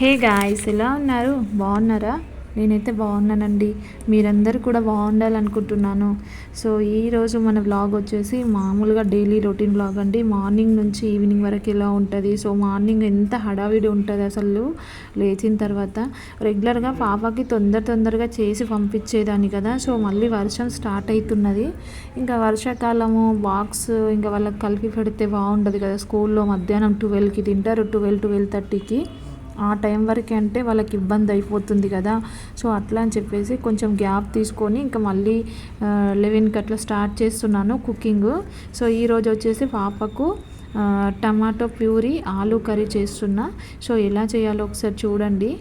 Hey guys ఎలా ఉన్నారు? బాగున్నారా? నేనైతే బాగున్నానండి. మీరందరూ కూడా బాగుండాలనుకుంటున్నాను. సో ఈరోజు మన వ్లాగ్ వచ్చేసి మామూలుగా డైలీ రొటీన్ వ్లాగ్ అండి. మార్నింగ్ నుంచి ఈవినింగ్ వరకు ఎలా ఉంటుంది? సో మార్నింగ్ ఎంత హడావిడి ఉంటుంది అసలు? లేచిన తర్వాత రెగ్యులర్గా పాపకి తొందర తొందరగా చేసి పంపించేదాన్ని కదా. సో మళ్ళీ వర్షం స్టార్ట్ అవుతున్నది ఇంకా వర్షాకాలము బాక్స్ ఇంకా వాళ్ళకి కలిపి పెడితే బాగుండదు కదా. స్కూల్లో మధ్యాహ్నం ట్వెల్వ్కి తింటారు ట్వెల్వ్ ట్వెల్వ్ థర్టీకి ఆ టైం వరకు అంటే వాళ్ళకి ఇబ్బంది అయిపోతుంది కదా. సో అట్లా అని చెప్పేసి కొంచెం గ్యాప్ తీసుకొని ఇంకా మళ్ళీ లెవెన్కి అట్లా స్టార్ట్ చేస్తున్నాను కుకింగ్. సో ఈరోజు వచ్చేసి పాపకు టమాటో ప్యూరీ ఆలూ కర్రీ చేస్తున్నా. సో ఎలా చేయాలో ఒకసారి చూడండి.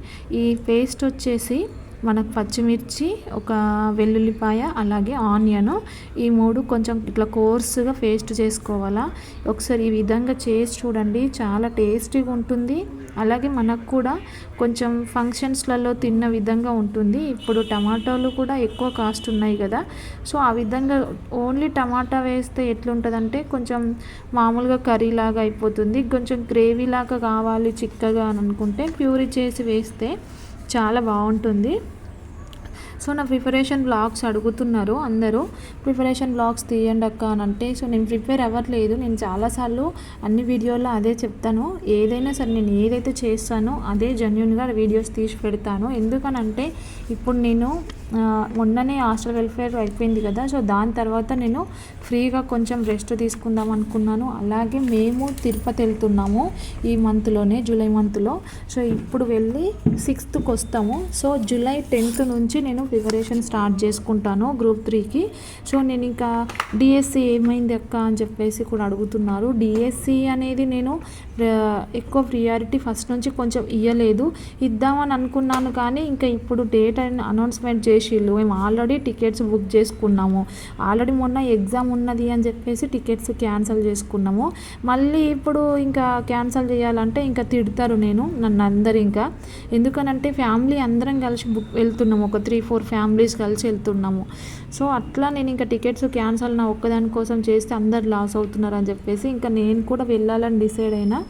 ఈ పేస్ట్ వచ్చేసి మనకు పచ్చిమిర్చి ఒక వెల్లుల్లిపాయ అలాగే ఆనియన్ ఈ మూడు కొంచెం ఇట్లా కోర్సుగా పేస్ట్ చేసుకోవాలా. ఒకసారి ఈ విధంగా చేసి చూడండి. చాలా టేస్టీగా ఉంటుంది. అలాగే మనకు కూడా కొంచెం ఫంక్షన్స్లలో తిన్న విధంగా ఉంటుంది. ఇప్పుడు టమాటాలు కూడా ఎక్కువ కాస్ట్ ఉన్నాయి కదా. సో ఆ విధంగా ఓన్లీ టమాటా వేస్తే ఎట్లుంటుందంటే కొంచెం మామూలుగా కర్రీ లాగా అయిపోతుంది. కొంచెం గ్రేవీ లాగా కావాలి చిక్కగా అని అనుకుంటే ప్యూరీ చేసి వేస్తే చాలా బాగుంటుంది. సో నా ప్రిపరేషన్ బ్లాగ్స్ అడుగుతున్నారు అందరూ. ప్రిపరేషన్ బ్లాగ్స్ తీయండి అక్క అని అంటే సో నేను ప్రిపేర్ అవ్వట్లేదు. నేను చాలాసార్లు అన్ని వీడియోల్లో అదే చెప్తాను. ఏదైనా సరే నేను ఏదైతే చేస్తానో అదే జెన్యున్గా వీడియోస్ తీసి పెడతాను. ఎందుకనంటే ఇప్పుడు నేను మొన్ననే హాస్టల్ వెల్ఫేర్ అయిపోయింది కదా సో దాని తర్వాత నేను ఫ్రీగా కొంచెం రెస్ట్ తీసుకుందాం అనుకున్నాను. అలాగే మేము తిరుపతి వెళ్తున్నాము ఈ మంత్లోనే జూలై మంత్లో. సో ఇప్పుడు వెళ్ళి సిక్స్త్కి వస్తాము సో జూలై టెన్త్ నుంచి నేను ప్రిపరేషన్ స్టార్ట్ చేసుకుంటాను గ్రూప్ త్రీకి. సో నేను ఇంకా డిఎస్సి ఏమైంది అక్క అని చెప్పేసి కూడా అడుగుతున్నారు. డిఎస్సి అనేది నేను ఎక్కువ ప్రియారిటీ ఫస్ట్ నుంచి కొంచెం ఇవ్వలేదు ఇద్దామని అనుకున్నాను కానీ ఇంకా ఇప్పుడు డేట్ అని అనౌన్స్మెంట్ చేసిళ్ళు. మేము ఆల్రెడీ టికెట్స్ బుక్ చేసుకున్నాము. ఆల్రెడీ మొన్న ఎగ్జామ్ ఉన్నది అని చెప్పేసి టికెట్స్ క్యాన్సిల్ చేసుకున్నాము. మళ్ళీ ఇప్పుడు ఇంకా క్యాన్సిల్ చేయాలంటే ఇంకా తిడతారు నేను నన్ను అందరు ఇంకా. ఎందుకనంటే ఫ్యామిలీ అందరం కలిసి బుక్ వెళ్తున్నాము ఒక త్రీ ఫోర్ ఫ్యామిలీస్ కలిసి వెళ్తున్నాము. సో అట్లా నేను ఇంకా టికెట్స్ క్యాన్సిల్ నా ఒక్కదాని కోసం చేస్తే అందరు లాస్ అవుతున్నారు అని చెప్పేసి ఇంకా నేను కూడా వెళ్ళాలని డిసైడ్ అయినా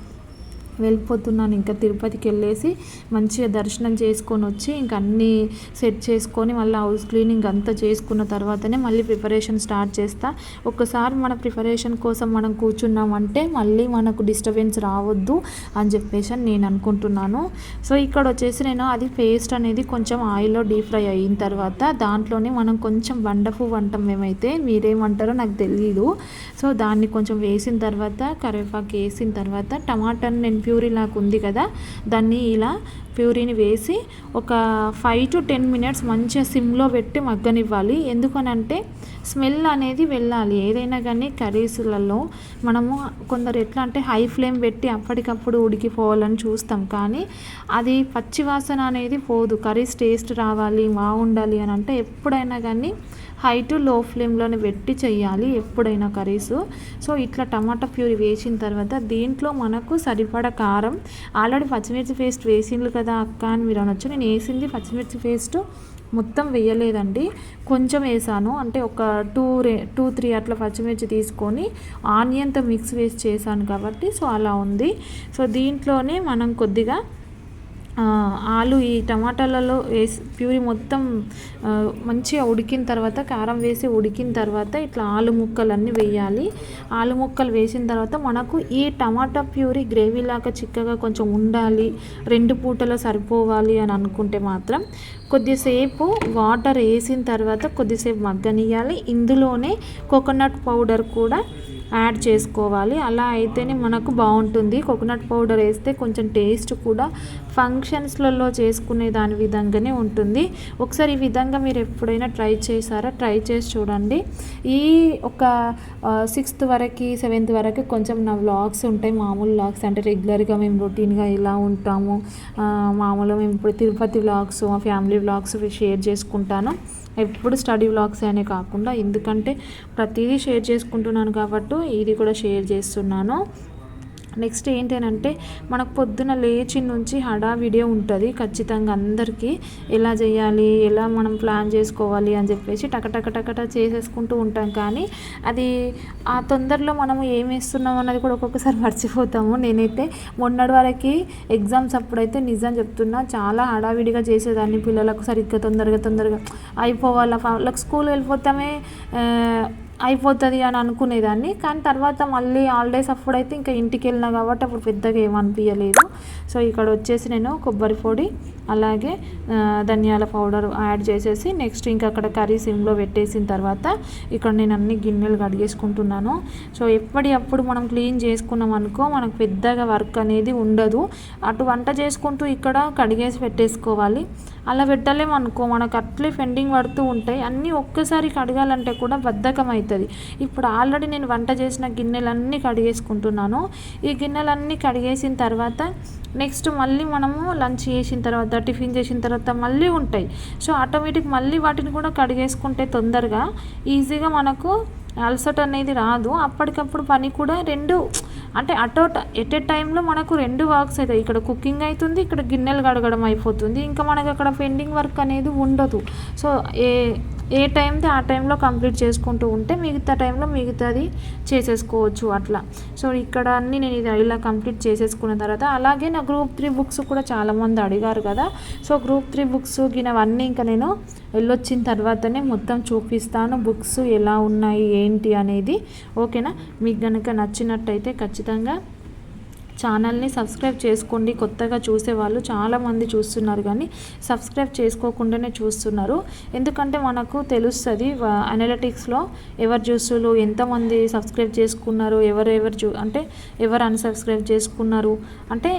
వెళ్ళిపోతున్నాను. ఇంకా తిరుపతికి వెళ్ళేసి మంచిగా దర్శనం చేసుకొని వచ్చి ఇంకా అన్నీ సెట్ చేసుకొని మళ్ళీ హౌస్ క్లీనింగ్ అంతా చేసుకున్న తర్వాతనే మళ్ళీ ప్రిపరేషన్ స్టార్ట్ చేస్తా. ఒక్కసారి మన ప్రిపరేషన్ కోసం మనం కూర్చున్నామంటే మళ్ళీ మనకు డిస్టర్బెన్స్ రావద్దు అని చెప్పేసి అని నేను అనుకుంటున్నాను. సో ఇక్కడ వచ్చేసి నేను అది పేస్ట్ అనేది కొంచెం ఆయిల్లో డీప్ ఫ్రై అయిన తర్వాత దాంట్లోనే మనం కొంచెం బండపు వంటం మేమైతే మీరేమంటారో నాకు తెలియదు సో దాన్ని కొంచెం వేసిన తర్వాత కరివేపాకు వేసిన తర్వాత టమాటాని నేను ప్యూరీ లాగా ఉంది కదా దాన్ని ఇలా ప్యూరీని వేసి ఒక ఫైవ్ టు టెన్ మినిట్స్ మంచిగా సిమ్లో పెట్టి మగ్గనివ్వాలి. ఎందుకనంటే స్మెల్ అనేది వెళ్ళాలి. ఏదైనా కానీ కర్రీస్లలో మనము కొందరు ఎట్లా అంటే హై ఫ్లేమ్ పెట్టి అప్పటికప్పుడు ఉడికిపోవాలని చూస్తాం. కానీ అది పచ్చి వాసన అనేది పోదు. కర్రీస్ టేస్ట్ రావాలి బాగుండాలి అని అంటే ఎప్పుడైనా కానీ హై టు లో ఫ్లేమ్లోనే పెట్టి చేయాలి ఎప్పుడైనా కర్రీస్. సో ఇట్లా టమాటా ప్యూరీ వేసిన తర్వాత దీంట్లో మనకు సరిపడ కారం ఆల్రెడీ పచ్చిమిర్చి పేస్ట్ వేసిండ్రు కదా అక్క అని మీరు అనొచ్చు. నేను వేసింది పచ్చిమిర్చి పేస్ట్ మొత్తం వేయలేదండి. కొంచెం వేసాను. అంటే ఒక టూ రే టూ త్రీ అట్లా పచ్చిమిర్చి తీసుకొని ఆనియన్తో మిక్స్ వేసి చేశాను కాబట్టి సో అలా ఉంది. సో దీంట్లోనే మనం కొద్దిగా ఆలు ఈ టమాటాలలో వేసి ప్యూరీ మొత్తం మంచిగా ఉడికిన తర్వాత కారం వేసి ఉడికిన తర్వాత ఇట్లా ఆలు ముక్కలన్నీ వేయాలి. ఆలు ముక్కలు వేసిన తర్వాత మనకు ఈ టమాటా ప్యూరీ గ్రేవీ లాగా చిక్కగా కొంచెం ఉండాలి. రెండు పూటలో సరిపోవాలి అని అనుకుంటే మాత్రం కొద్దిసేపు వాటర్ వేసిన తర్వాత కొద్దిసేపు మగ్గనియాలి ఇందులోనే కోకోనట్ పౌడర్ కూడా యాడ్ చేసుకోవాలి. అలా అయితేనే మనకు బాగుంటుంది. కోకోనట్ పౌడర్ వేస్తే కొంచెం టేస్ట్ కూడా ఫంక్షన్స్లలో చేసుకునే దాని విధంగానే ఉంటుంది. ఒకసారి ఈ విధంగా మీరు ఎప్పుడైనా ట్రై చేశారా? ట్రై చేసి చూడండి. ఈ ఒక సిక్స్త్ వరకు సెవెంత్ వరకు కొంచెం నా వ్లాగ్స్ ఉంటాయి. మామూలు వ్లాగ్స్ అంటే రెగ్యులర్గా మేము రొటీన్గా ఇలా ఉంటాము మామూలుగా మేము ఇప్పుడు తిరుపతి వ్లాగ్స్ మా ఫ్యామిలీ వ్లాగ్స్ షేర్ చేసుకుంటాను. ఎప్పుడు స్టడీ వ్లాగ్స్ అనే కాకుండా ఎందుకంటే ప్రతిదీ షేర్ చేసుకుంటున్నాను కాబట్టి ఇది కూడా షేర్ చేస్తున్నాను. నెక్స్ట్ ఏంటంటే మనకు పొద్దున లేచి నుంచి హడావిడే ఉంటుంది. ఖచ్చితంగా అందరికీ ఎలా చేయాలి ఎలా మనం ప్లాన్ చేసుకోవాలి అని చెప్పేసి టక టక చేసేసుకుంటూ ఉంటాం. కానీ అది ఆ తొందరలో మనం ఏం వేస్తున్నాం అన్నది కూడా ఒక్కొక్కసారి మర్చిపోతాము. నేనైతే మొన్నటి వరకు ఎగ్జామ్స్ అప్పుడైతే నిజం చెప్తున్నా చాలా హడావిడిగా చేసేదాన్ని. పిల్లలకు సరిగ్గా తొందరగా తొందరగా అయిపోవాలి? వాళ్ళకి స్కూల్ వెళ్ళిపోతామే అయిపోతుంది అని అనుకునేదాన్ని. కానీ తర్వాత మళ్ళీ హాలిడేస్ అప్పుడైతే ఇంకా ఇంటికి వెళ్ళినా కాబట్టి అప్పుడు పెద్దగా ఏమనిపించలేదు సో ఇక్కడ వచ్చేసి నేను కొబ్బరి పొడి అలాగే ధనియాల పౌడర్ యాడ్ చేసేసి నెక్స్ట్ ఇంకా అక్కడ కర్రీ సిమ్లో పెట్టేసిన తర్వాత ఇక్కడ నేను అన్ని గిన్నెలు కడిగేసుకుంటున్నాను. సో ఎప్పటికప్పుడు మనం క్లీన్ చేసుకున్నాం అనుకో మనకు పెద్దగా వర్క్ అనేది ఉండదు. అటు వంట చేసుకుంటూ ఇక్కడ కడిగేసి పెట్టేసుకోవాలి. అలా పెట్టలేమనుకో మనకు అట్లే పెండింగ్ పడుతూ ఉంటాయి. అన్నీ ఒక్కసారి కడగాలంటే కూడా బద్ధకం అవుతుంది ఇప్పుడు ఆల్రెడీ నేను వంట చేసిన గిన్నెలన్నీ కడిగేసుకుంటున్నాను. ఈ గిన్నెలన్నీ కడిగేసిన తర్వాత నెక్స్ట్ మళ్ళీ మనము లంచ్ చేసిన తర్వాత టిఫిన్ చేసిన తర్వాత మళ్ళీ ఉంటాయి. సో ఆటోమేటిక్ మళ్ళీ వాటిని కూడా కడిగేసుకుంటే తొందరగా ఈజీగా మనకు అలసట అనేది రాదు. అప్పటికప్పుడు పని కూడా రెండు అంటే అటో ఎట్ ఏ టైంలో మనకు రెండు వర్క్స్ అవుతాయి. ఇక్కడ కుకింగ్ అవుతుంది ఇక్కడ గిన్నెలు కడగడం అయిపోతుంది. ఇంకా మనకు అక్కడ పెండింగ్ వర్క్ అనేది ఉండదు. సో ఏ ఏ టైంది ఆ టైంలో కంప్లీట్ చేసుకుంటూ ఉంటే మిగతా టైంలో మిగతాది చేసేసుకోవచ్చు అట్లా. సో ఇక్కడ అన్నీ నేను ఇది ఇలా కంప్లీట్ చేసేసుకున్న తర్వాత అలాగే నా గ్రూప్ త్రీ బుక్స్ కూడా చాలామంది అడిగారు కదా. సో గ్రూప్ త్రీ బుక్స్ గినవన్నీ ఇంకా నేను వెళ్ళొచ్చిన తర్వాతనే మొత్తం చూపిస్తాను బుక్స్ ఎలా ఉన్నాయి ఏంటి అనేది. ఓకేనా? మీకు కనుక నచ్చినట్టయితే ఖచ్చితంగా ఛానల్ని సబ్స్క్రైబ్ చేసుకోండి. కొత్తగా చూసేవాళ్ళు చాలామంది చూస్తున్నారు కానీ సబ్స్క్రైబ్ చేసుకోకుండానే చూస్తున్నారు. ఎందుకంటే మనకు తెలుస్తుంది అనలిటిక్స్లో ఎవరు చూస్తున్నారు ఎంతమంది సబ్స్క్రైబ్ చేసుకున్నారు ఎవరు ఎవరు చూ అంటే ఎవరు అన్సబ్స్క్రైబ్ చేసుకున్నారు అంటే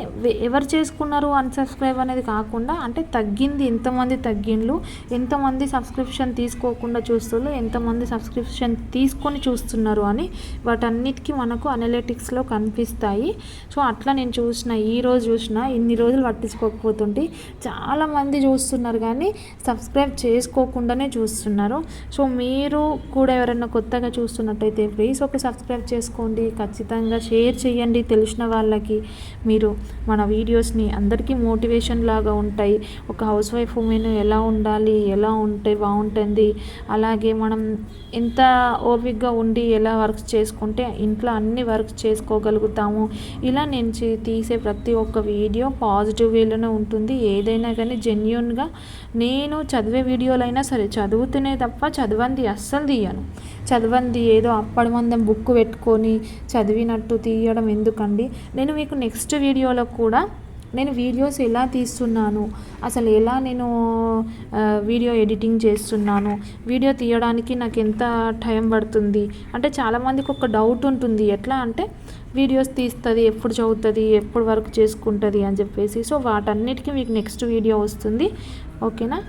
ఎవరు చేసుకున్నారు అన్సబ్స్క్రైబ్ అనేది కాకుండా అంటే తగ్గింది ఎంతమంది తగ్గిండ్లు ఎంతమంది సబ్స్క్రిప్షన్ తీసుకోకుండా చూస్తున్నారు ఎంతమంది సబ్స్క్రిప్షన్ తీసుకొని చూస్తున్నారు అని వాటన్నిటికీ మనకు అనలిటిక్స్లో కనిపిస్తాయి. సో అట్లా నేను చూసిన ఈ రోజు చూసిన ఇన్ని రోజులు పట్టించుకోకపోతుంటే చాలామంది చూస్తున్నారు కానీ సబ్స్క్రైబ్ చేసుకోకుండానే చూస్తున్నారు. సో మీరు కూడా ఎవరైనా కొత్తగా చూస్తున్నట్టయితే ప్లీజ్ ఒక సబ్స్క్రైబ్ చేసుకోండి. ఖచ్చితంగా షేర్ చేయండి తెలిసిన వాళ్ళకి. మీరు మన వీడియోస్ని అందరికీ మోటివేషన్ లాగా ఉంటాయి. ఒక హౌస్ వైఫ్ ఉమెన్ ఎలా ఉండాలి ఎలా ఉంటే బాగుంటుంది అలాగే మనం ఎంత ఓపిక్గా ఉండి ఎలా వర్క్స్ చేసుకుంటే ఇంట్లో అన్ని వర్క్స్ చేసుకోగలుగుతాము. ఇలా నేను నేను తీసే ప్రతి ఒక్క వీడియో పాజిటివ్ వేలోనే ఉంటుంది. ఏదైనా కానీ జెన్యున్గా నేను చదివే వీడియోలైనా సరే చదువుతూనే తప్ప చదవంది అస్సలు తీయను. చదవంది ఏదో అప్పటి మందం బుక్ పెట్టుకొని చదివినట్టు తీయడం ఎందుకండి? నేను మీకు నెక్స్ట్ వీడియోలో కూడా నేను వీడియోస్ ఎలా తీస్తున్నాను? అసలు ఎలా నేను వీడియో ఎడిటింగ్ చేస్తున్నాను? వీడియో తీయడానికి నాకు ఎంత టైం పడుతుంది? అంటే చాలామందికి ఒక డౌట్ ఉంటుంది. ఎట్లా అంటే వీడియోస్ తీస్తుంది ఎప్పుడు చదువుతుంది ఎప్పుడు వర్క్ చేసుకుంటుంది అని చెప్పేసి. సో వాటన్నిటికీ మీకు నెక్స్ట్ వీడియో వస్తుంది. ఓకేనా?